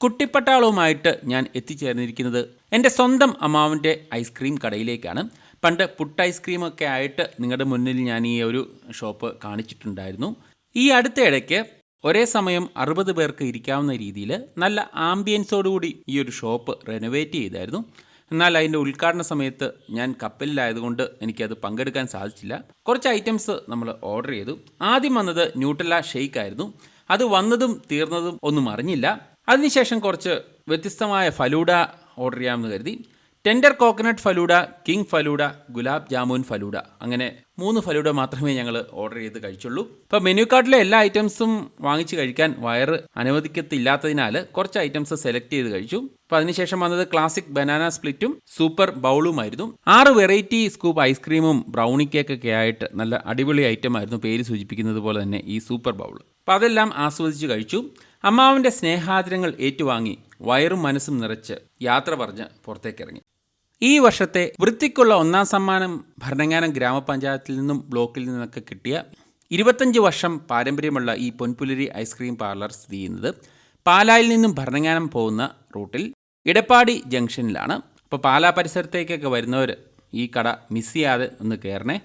കുട്ടിപ്പട്ടാളവുമായിട്ട് ഞാൻ എത്തിച്ചേർന്നിരിക്കുന്നത് എന്റെ സ്വന്തം അമ്മാവന്റെ ഐസ്ക്രീം കടയിലേക്കാണ്. പണ്ട് പുട്ട് ഐസ്ക്രീമൊക്കെ ആയിട്ട് നിങ്ങളുടെ മുന്നിൽ ഞാൻ ഈ ഒരു ഷോപ്പ് കാണിച്ചിട്ടുണ്ടായിരുന്നു. ഈ അടുത്ത ഇടയ്ക്ക് ഒരേ സമയം അറുപത് പേർക്ക് ഇരിക്കാവുന്ന രീതിയിൽ നല്ല ആംബിയൻസോടുകൂടി ഈ ഒരു ഷോപ്പ് റെനോവേറ്റ് ചെയ്തായിരുന്നു. എന്നാൽ അതിന്റെ ഉദ്ഘാടന സമയത്ത് ഞാൻ കപ്പലിലായതുകൊണ്ട് എനിക്കത് പങ്കെടുക്കാൻ സാധിച്ചില്ല. കുറച്ച് ഐറ്റംസ് നമ്മൾ ഓർഡർ ചെയ്തു. ആദ്യം വന്നത് ന്യൂട്ടല്ല ഷെയ്ക്ക് ആയിരുന്നു അത് വന്നതും തീർന്നതും ഒന്നും അറിഞ്ഞില്ല. അതിനുശേഷം കുറച്ച് വ്യത്യസ്തമായ ഫലൂഡ ഓർഡർ ചെയ്യാമെന്ന് കരുതി. Tender coconut falooda king falooda gulab jamun falooda. അങ്ങനെ മൂന്ന് ഫലൂഡ മാത്രമേ ഞങ്ങൾ ഓർഡർ ചെയ്ത് കഴിച്ചുള്ളൂ. ഇപ്പോൾ മെനു കാർഡിലെ എല്ലാ ഐറ്റംസും വാങ്ങിച്ച് കഴിക്കാൻ വയറ് അനുവദിക്കത്തില്ലാത്തതിനാൽ കുറച്ച് ഐറ്റംസ് സെലക്ട് ചെയ്ത് കഴിച്ചു. അപ്പോൾ അതിനുശേഷം വന്നത് ക്ലാസിക് ബനാന സ്പ്ലിറ്റും സൂപ്പർ ബൗളുമായിരുന്നു ആറ് വെറൈറ്റി സ്കൂപ്പ് ഐസ്ക്രീമും ബ്രൗണി കേക്കൊക്കെ ആയിട്ട് നല്ല അടിപൊളി ഐറ്റം ആയിരുന്നു പേര് സൂചിപ്പിക്കുന്നത് പോലെ തന്നെ ഈ സൂപ്പർ ബൗൾ അപ്പോൾ അതെല്ലാം ആസ്വദിച്ച് കഴിച്ചു. അമ്മാവന്റെ സ്നേഹാദരങ്ങൾ ഏറ്റുവാങ്ങി വയറും മനസ്സും നിറച്ച് യാത്ര പറഞ്ഞ് പുറത്തേക്കിറങ്ങി. ഈ വർഷത്തെ വൃത്തിക്കുള്ള ഒന്നാം സമ്മാനം ഭരണങ്ങാനം ഗ്രാമപഞ്ചായത്തിൽ നിന്നും ബ്ലോക്കിൽ നിന്നൊക്കെ കിട്ടിയ ഇരുപത്തഞ്ച് വർഷം പാരമ്പര്യമുള്ള ഈ പൊൻപുലരി ഐസ്ക്രീം പാർലർ സ്ഥിതി ചെയ്യുന്നത് പാലായിൽ നിന്നും ഭരണങ്ങാനം പോകുന്ന റൂട്ടിൽ ഇടപ്പാടി ജംഗ്ഷനിലാണ്. അപ്പോൾ പാലാ പരിസരത്തേക്കൊക്കെ വരുന്നവർ ഈ കട മിസ് ചെയ്യാതെ ഒന്ന് കയറണേ